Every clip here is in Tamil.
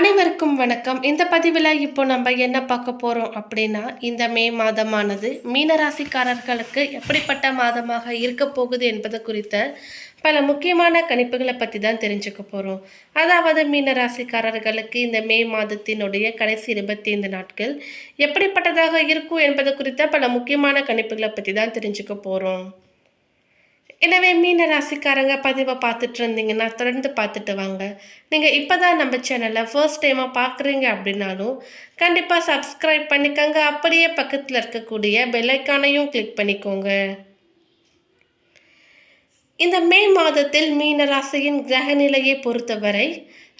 அனைவருக்கும் வணக்கம். இந்த பதிவில் இப்போ நம்ம என்ன பார்க்க போகிறோம் அப்படின்னா இந்த மே மாதமானது மீனராசிக்காரர்களுக்கு எப்படிப்பட்ட மாதமாக இருக்க போகுது என்பது குறித்த பல முக்கியமான கணிப்புகளை பற்றி தான் தெரிஞ்சுக்க போகிறோம் அதாவது மீனராசிக்காரர்களுக்கு இந்த மே மாதத்தினுடைய கடைசி இருபத்தி ஐந்து நாட்கள் எப்படிப்பட்டதாக இருக்கும் என்பது குறித்த பல முக்கியமான கணிப்புகளை பற்றி தான் தெரிஞ்சுக்க போகிறோம் எனவே மீன ராசிக்காரங்க பதிவை பார்த்துட்டு இருந்தீங்கன்னா தொடர்ந்து பார்த்துட்டு வாங்க. நீங்கள் இப்போ தான் நம்ம சேனலை ஃபர்ஸ்ட் டைமாக பார்க்குறீங்க அப்படின்னாலும் கண்டிப்பாக சப்ஸ்கிரைப் பண்ணிக்கோங்க. அப்படியே பக்கத்தில் இருக்கக்கூடிய பெல்லைக்கானையும் கிளிக் பண்ணிக்கோங்க. இந்த மே மாதத்தில் மீன ராசியின் கிரக நிலையை பொறுத்தவரை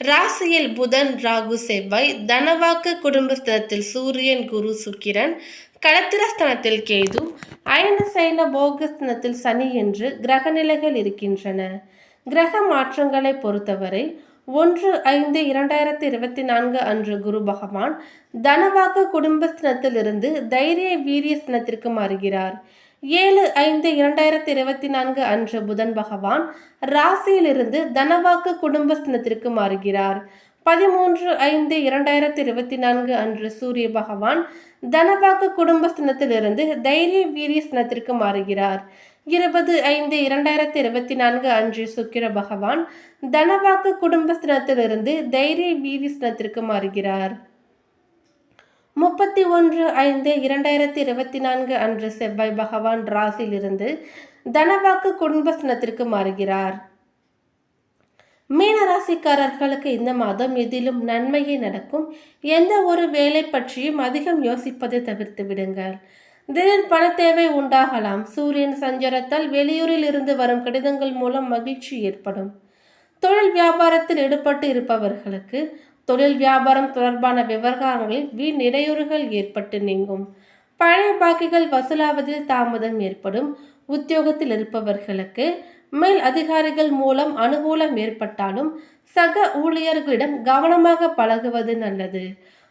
ராசியில் புதன் ராகு செவ்வாய் தனவாக்கு குடும்பஸ்தனத்தில் சூரியன் குரு சுக்கிரன் களத்திரஸ்தனத்தில் கேது அயனசைன போகஸ்தனத்தில் சனி என்று கிரகநிலைகள் இருக்கின்றன. கிரக மாற்றங்களை பொறுத்தவரை ஒன்று ஐந்து இரண்டாயிரத்தி இருபத்தி நான்கு அன்று குரு பகவான் தனவாக்கு குடும்பஸ்தனத்திலிருந்து தைரிய வீரியஸ்தனத்திற்கு மாறுகிறார். ஏழு ஐந்து இரண்டாயிரத்தி இருபத்தி நான்கு அன்று புதன் பகவான் ராசியிலிருந்து தனவாக்கு குடும்பஸ்தனத்திற்கு மாறுகிறார். பதிமூன்று ஐந்து இரண்டாயிரத்தி இருபத்தி நான்கு அன்று சூரிய பகவான் தனவாக்கு குடும்பஸ்தனத்திலிருந்து தைரிய வீரியஸ்தனத்திற்கு மாறுகிறார். இருபது ஐந்து இரண்டாயிரத்தி இருபத்தி நான்கு அன்று சுக்கிர பகவான் தனவாக்கு குடும்பஸ்தனத்திலிருந்து தைரிய வீரியஸ்தனத்திற்கு மாறுகிறார். முப்பத்தி ஒன்று ஐந்து இரண்டாயிரத்தி இருபத்தி நான்கு அன்று செவ்வாய் பகவான் ராசியிலிருந்து தனவாக்கு குடும்பஸ்தனத்திற்கு மாறுகிறார். மீனராசிக்காரர்களுக்கு இந்த மாதம் எதிலும் நன்மையே நடக்கும். எந்த ஒரு வேலை பற்றியும் அதிகம் யோசிப்பதை தவிர்த்து விடுங்கள். திடீர் பண தேவை உண்டாகலாம். சூரியன் சஞ்சரத்தால் வெளியூரில் இருந்து வரும் கடிதங்கள் மூலம் மகிழ்ச்சி ஏற்படும். தொழில் வியாபாரத்தில் ஈடுபட்டு இருப்பவர்களுக்கு தொழில் வியாபாரம் தொடர்பான விவகாரங்களில் வீண் இடையூறுகள் ஏற்பட்டு நீங்கும். பழைய பாக்கிகள் வசூலாவதில் தாமதம் ஏற்படும். உத்தியோகத்தில் இருப்பவர்களுக்கு மேல் அதிகாரிகள் மூலம் அனுகூலம் ஏற்பட்டாலும் சக ஊழியர்களிடம் கவனமாக பழகுவது நல்லது.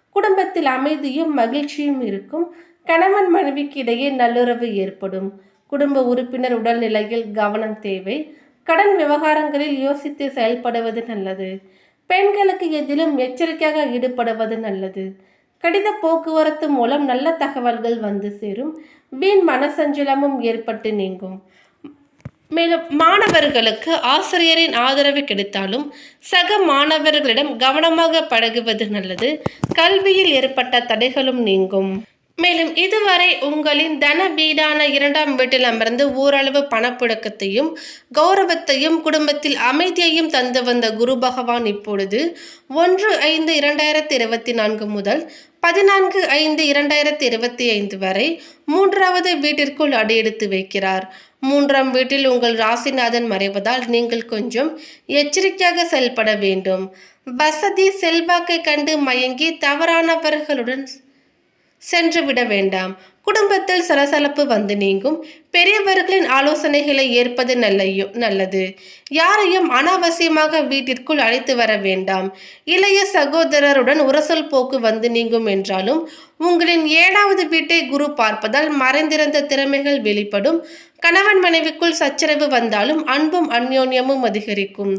குடும்பத்தில் அமைதியும் மகிழ்ச்சியும் இருக்கும். கணவன் மனைவிக்கு இடையே நல்லுறவு ஏற்படும். குடும்ப உறுப்பினர் உடல்நிலையில் கவனம் தேவை. கடன் விவகாரங்களில் யோசித்து செயல்படுவது நல்லது. பெண்களுக்கு எதிலும் எச்சரிக்கையாக ஈடுபடுவது நல்லது. கடித போக்குவரத்து மூலம் நல்ல தகவல்கள் வந்து சேரும். வீண் மனசஞ்சலமும் ஏற்பட்டு நீங்கும். மேலும் மாணவர்களுக்கு ஆசிரியரின் ஆதரவு கிடைத்தாலும் சக மாணவர்களிடம் கவனமாக பழகுவது நல்லது. கல்வியில் ஏற்பட்ட தடைகளும் நீங்கும். மேலும் இதுவரை உங்களின் தன வீடான இரண்டாம் வீட்டில் அமர்ந்து ஓரளவு பணப்புழக்கத்தையும் கௌரவத்தையும் குடும்பத்தில் அமைதியையும் தந்து வந்த குரு பகவான் இப்பொழுது ஒன்று ஐந்து இரண்டாயிரத்தி இருபத்தி நான்கு முதல் பதினான்கு ஐந்து இரண்டாயிரத்தி இருபத்தி ஐந்து வரை மூன்றாவது வீட்டிற்குள் அடியெடுத்து வைக்கிறார். மூன்றாம் வீட்டில் உங்கள் ராசிநாதன் மறைவதால் நீங்கள் கொஞ்சம் எச்சரிக்கையாக செயல்பட வேண்டும். வசதி செல்வாக்கை கண்டு மயங்கி தவறானவர்களுடன் சென்று விட வேண்டாம். குடும்பத்தில் சலசலப்பு வந்து நீங்கும். பெரியவர்களின் ஆலோசனைகளை ஏற்பது நல்லையோ நல்லது. யாரையும் அனாவசியமாக வீட்டிற்குள் அழைத்து வர வேண்டாம். இளைய சகோதரருடன் உரசல் போக்கு வந்து நீங்கும் என்றாலும் உங்களின் ஏழாவது வீட்டை குரு பார்ப்பதால் மறைந்திருந்த திறமைகள் வெளிப்படும். கணவன் மனைவிக்குள் சச்சரவு வந்தாலும் அன்பும் அந்யோன்யமும் அதிகரிக்கும்.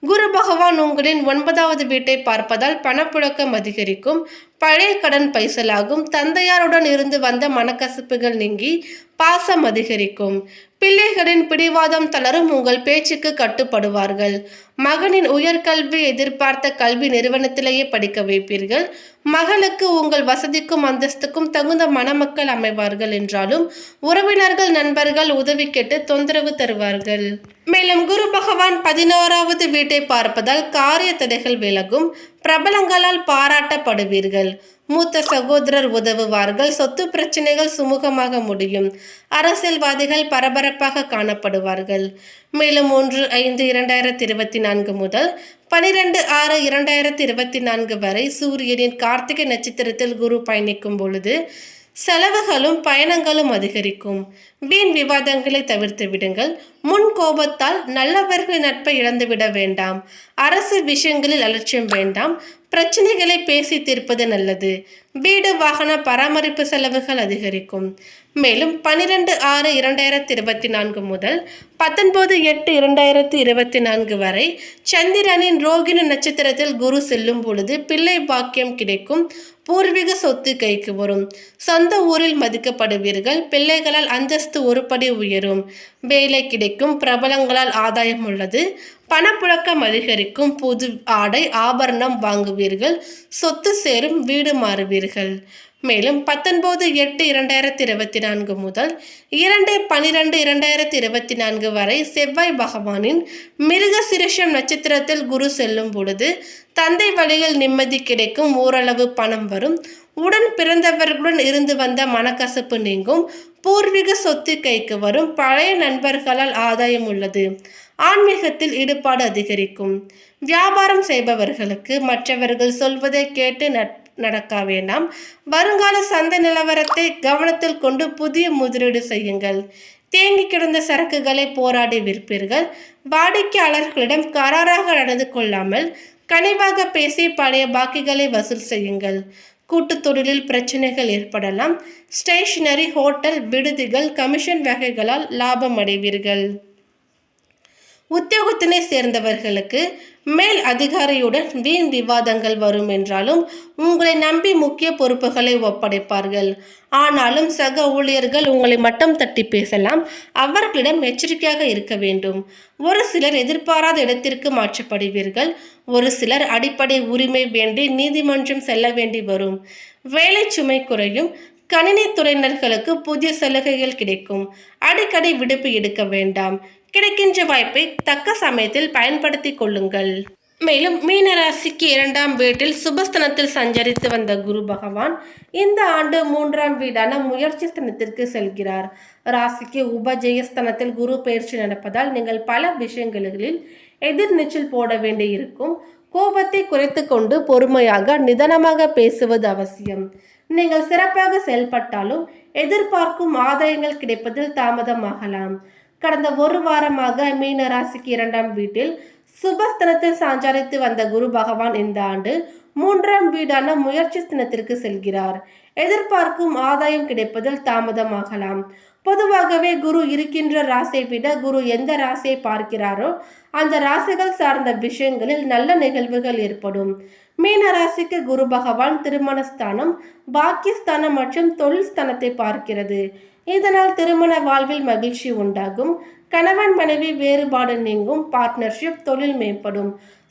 குரு பகவான் உங்களின் ஒன்பதாவது வீட்டை பார்ப்பதால் பணப்புழக்கம் அதிகரிக்கும். பழைய கடன் பைசலாகும். தந்தையாருடன் இருந்து வந்த மனக்கசப்புகள் நீங்கி பாசம் அதிகரிக்கும். பிள்ளைகளின் பிடிவாதம் தளரும் உங்கள் பேச்சுக்கு கட்டுப்படுவார்கள். மகனின் உயர்கல்வி எதிர்பார்த்த கல்வி நிறுவனத்திலேயே படிக்க வைப்பீர்கள். மகளுக்கு உங்கள் வசதிக்கும் அந்தஸ்துக்கும் தகுந்த மணமக்கள் அமைவார்கள் என்றாலும் உறவினர்கள் நண்பர்கள் உதவி கேட்டு தொந்தரவு தருவார்கள். மேலும் குரு பகவான் பதினோராவது வீட்டை பார்ப்பதால் காரிய தடைகள் விலகும். பிரபலங்களால் பாராட்டப்படுவீர்கள். மூத்த சகோதரர் உதவுவார்கள். சொத்து பிரச்சனைகள் சுமூகமாக முடியும். அரசியல்வாதிகள் பரபரப்பாக காணப்படுவார்கள். மேலும் ஒன்று ஐந்து இரண்டாயிரத்தி இருபத்தி நான்கு முதல் பனிரெண்டு ஆறு இரண்டாயிரத்தி இருபத்தி நான்கு வரை சூரியனின் கார்த்திகை நட்சத்திரத்தில் குரு பயணிக்கும் பொழுது செலவுகளும் பயணங்களும் அதிகரிக்கும். வீண் விவாதங்களை தவிர்த்து விடுங்கள். முன் கோபத்தால் நல்லவர்களின் நட்பை இழந்துவிட வேண்டாம். அரசு விஷயங்களில் அலட்சியம் வேண்டாம். பிரச்சனைகளை பேசி தீர்ப்பது நல்லது. வீடு வாகன பராமரிப்பு செலவுகள் அதிகரிக்கும். மேலும் பனிரெண்டு ஆறு இரண்டாயிரத்தி இருபத்தி நான்கு முதல் பத்தொன்பது எட்டு இரண்டாயிரத்தி இருபத்தி நான்கு வரை சந்திரனின் ரோகிணி நட்சத்திரத்தில் குரு செல்லும் பொழுது பிள்ளை பாக்கியம் கிடைக்கும். பூர்வீக சொத்து கைக்கு வரும். சொந்த ஊரில் மதிக்கப்படுவீர்கள். பிள்ளைகளால் அந்தஸ்து ஒருபடி உயரும். வேலை கிடைக்கும். பிரபலங்களால் ஆதாயம் உள்ளது. பணப்புழக்கம் அதிகரிக்கும். புது ஆடை ஆபரணம் வாங்குவீர்கள். சொத்து சேரும். வீடு மாறுவீர்கள். மேலும் பத்தொன்பது எட்டு இரண்டாயிரத்தி இருபத்தி நான்கு முதல் இரண்டு பனிரெண்டு இரண்டாயிரத்தி இருபத்தி நான்கு வரை செவ்வாய் பகவானின் மிருக சிருஷம் நட்சத்திரத்தில் குரு செல்லும் பொழுது தந்தை வழியில் நிம்மதி கிடைக்கும் ஓரளவு பணம் வரும். உடன் பிறந்தவர்களுடன் இருந்து வந்த மனக்கசப்பு நீங்கும். பூர்வீக சொத்து கைக்கு வரும். பழைய நண்பர்களால் ஆதாயம் உள்ளது. ஆன்மீகத்தில் ஈடுபாடு அதிகரிக்கும். வியாபாரம் செய்பவர்களுக்கு மற்றவர்கள் சொல்வதை கேட்டு நட் நடக்க வேண்டாம் வருங்கால சந்தை நிலவரத்தை கவனத்தில் கொண்டு புதிய முதலீடு செய்யுங்கள். தேங்கி கிடந்த சரக்குகளை போராடி விற்பீர்கள். வாடிக்கையாளர்களிடம் கராராக நடந்து கொள்ளாமல் கனிவாக பேசி பழைய பாக்கிகளை வசூல் செய்யுங்கள். கூட்டு தொழிலில் பிரச்சனைகள் ஏற்படலாம். ஸ்டேஷனரி ஹோட்டல் விடுதிகள் கமிஷன் வகைகளால் லாபம் அடைவீர்கள். உத்தியோகத்தினை சேர்ந்தவர்களுக்கு மேல் அதிகாரியுடன் வீண் விவாதங்கள் வரும் என்றாலும் உங்களை நம்பி முக்கிய பொறுப்புகளை ஒப்படைப்பார்கள். ஆனாலும் சக ஊழியர்கள் உங்களை மட்டம் தட்டி பேசலாம். அவர்களிடம் எச்சரிக்கையாக இருக்க வேண்டும். ஒரு சிலர் எதிர்பாராத இடத்திற்கு மாற்றப்படுவீர்கள். ஒரு சிலர் அடிப்படை உரிமை வேண்டி நீதிமன்றம் செல்ல வேண்டி வரும். வேலை சுமை குறையும். கணினி துறையினர்களுக்கு புதிய சலுகைகள் கிடைக்கும். அடிக்கடி விடுப்பு எடுக்க வேண்டாம். கிடைக்கின்ற வாய்ப்பை தக்க சமயத்தில் பயன்படுத்தி கொள்ளுங்கள். மேலும் மீனராசிக்கு இரண்டாம் வீட்டில் சுபஸ்தனத்தில் சஞ்சரித்து வந்த குரு பகவான் இந்த ஆண்டு மூன்றாம் வீடான முயற்சி ஸ்தனத்திற்கு செல்கிறார். ராசிக்கு உபஜெயஸ்தனத்தில் குரு பயிற்சி நடப்பதால் நீங்கள் பல விஷயங்களில் எதிர்நீச்சல் போட வேண்டியிருக்கும். கோபத்தை குறைத்து கொண்டு பொறுமையாக நிதானமாக பேசுவது அவசியம். நீங்கள் சிறப்பாக செயல்பட்டாலும் எதிர்பார்க்கும் ஆதாயங்கள் கிடைப்பதில் தாமதமாகலாம். கடந்த ஒரு வாரமாக மீன ராசிக்கு இரண்டாம் வீட்டில் சுபஸ்தனத்தில் சஞ்சரித்து வந்த குரு பகவான் இந்த ஆண்டு மூன்றாம் வீடான முயற்சி ஸ்தனத்திற்கு செல்கிறார். எதிர்பார்க்கும் ஆதாயம் கிடைப்பதில் தாமதமாகலாம். பொதுவாகவே குரு இருக்கின்ற ராசியை விட குரு எந்த ராசியை பார்க்கிறாரோ அந்த ராசிகள் சார்ந்த விஷயங்களில் நல்ல நிகழ்வுகள் ஏற்படும். மீனராசிக்கு குரு பகவான் திருமணஸ்தானம் பாக்கியஸ்தானம் மற்றும் தொழில் ஸ்தானத்தை பார்க்கிறது. இதனால் திருமண வாழ்வில் மகிழ்ச்சி உண்டாகும். கணவன் மனைவி வேறுபாடு நீங்கும். பார்ட்னர்ஷிப் தொழில் மேம்படும்.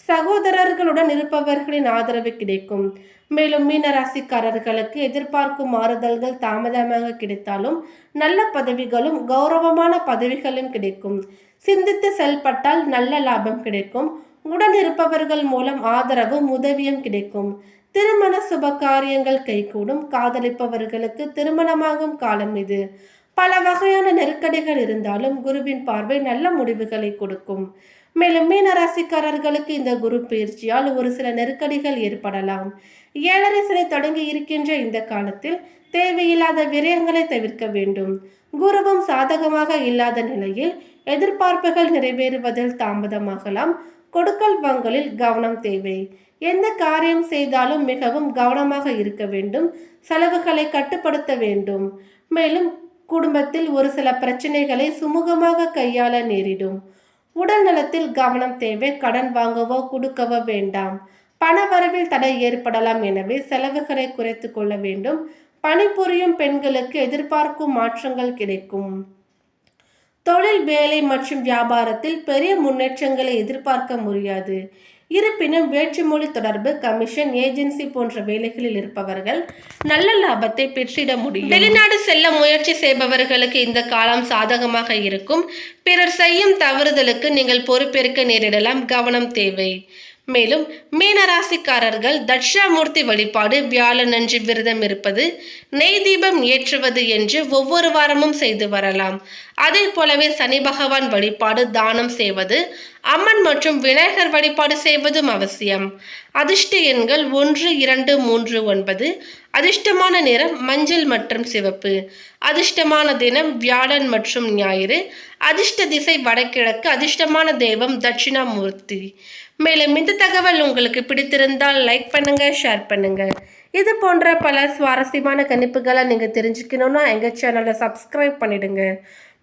சகோதரர்களுடன் இருப்பவர்களின் ஆதரவு கிடைக்கும். மேலும் மீனராசிக்காரர்களுக்கு எதிர்பார்க்கும் மாறுதல்கள் தாமதமாக கிடைத்தாலும் நல்ல பதவிகளும் கௌரவமான பதவிகளும் கிடைக்கும். சிந்தித்து செயல்பட்டால் நல்ல லாபம் கிடைக்கும். உடன் இருப்பவர்கள் மூலம் ஆதரவும் உதவியும் கிடைக்கும். திருமண சுப காரியங்கள் கைகூடும் காதலிப்பவர்களுக்கு திருமணமாகும் காலம் இது. பல வகையான நெருக்கடிகள் இருந்தாலும் குருவின் பார்வை நல்ல முடிவுகளை கொடுக்கும். மேலும் மீனராசிக்காரர்களுக்கு இந்த குரு பயிற்சியால் ஒரு சில நெருக்கடிகள் ஏற்படலாம். ஏழரை சிலை தொடங்கி இருக்கின்ற இந்த காலத்தில் தேவையில்லாத விரயங்களை தவிர்க்க வேண்டும். குருவும் சாதகமாக இல்லாத நிலையில் எதிர்பார்ப்புகள் நிறைவேறுவதில் தாமதமாகலாம். கொடுக்கல் வாங்கலில் கவனம் தேவை. எந்த காரியம் செய்தாலும் மிகவும் கவனமாக இருக்க வேண்டும். செலவுகளை கட்டுப்படுத்த வேண்டும். மேலும் குடும்பத்தில் ஒரு சில பிரச்சனைகளை சுமூகமாக கையாள நேரிடும். உடல் நலத்தில் கவனம் தேவை. கடன் வாங்கவோ கொடுக்கவோ வேண்டாம். பண வரவில் தடை ஏற்படலாம் எனவே செலவுகளை குறைத்து கொள்ள வேண்டும். பணிபுரியும் பெண்களுக்கு எதிர்பார்க்கும் மாற்றங்கள் கிடைக்கும். தொழில் வேலை மற்றும் வியாபாரத்தில் பெரிய முன்னேற்றங்களை எதிர்பார்க்க முடியாது. இருப்பினும் வேற்றுமொழி தொடர்பு கமிஷன் ஏஜென்சி போன்ற வேலைகளில் இருப்பவர்கள் நல்ல லாபத்தை பெற்றிட முடியும். வெளிநாடு செல்ல முயற்சி செய்பவர்களுக்கு இந்த காலம் சாதகமாக இருக்கும். பிறர் செய்யும் தவறுதலுக்கு நீங்கள் பொறுப்பேற்க நேரிடலாம். கவனம் தேவை. மேலும் மீனராசிக்காரர்கள் தட்சிணாமூர்த்தி வழிபாடு வியாழனன்று விரதம் இருப்பது நெய் தீபம் ஏற்றுவது என்று ஒவ்வொரு வாரமும் செய்து வரலாம். அதே போலவே சனி பகவான் வழிபாடு தானம் செய்வது அம்மன் மற்றும் விநாயகர் வழிபாடு செய்வதும் அவசியம். அதிர்ஷ்ட எண்கள் ஒன்று இரண்டு மூன்று ஒன்பது அதிர்ஷ்டமான நிறம் மஞ்சள் மற்றும் சிவப்பு. அதிர்ஷ்டமான தினம் வியாழன் மற்றும் ஞாயிறு. அதிர்ஷ்ட திசை வடகிழக்கு. அதிர்ஷ்டமான தெய்வம் தட்சிணாமூர்த்தி. மேலும் இந்த தகவல் உங்களுக்கு பிடித்திருந்தால் லைக் பண்ணுங்க ஷேர் பண்ணுங்க. இது போன்ற பல சுவாரஸ்யமான கணிப்புகளை நீங்கள் தெரிஞ்சுக்கணுன்னா எங்கள் சேனலை சப்ஸ்கிரைப் பண்ணிடுங்க.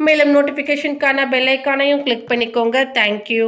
மேலும் நோட்டிஃபிகேஷனுக்கான பெல்லைக்கானையும் கிளிக் பண்ணிக்கோங்க. தேங்க்யூ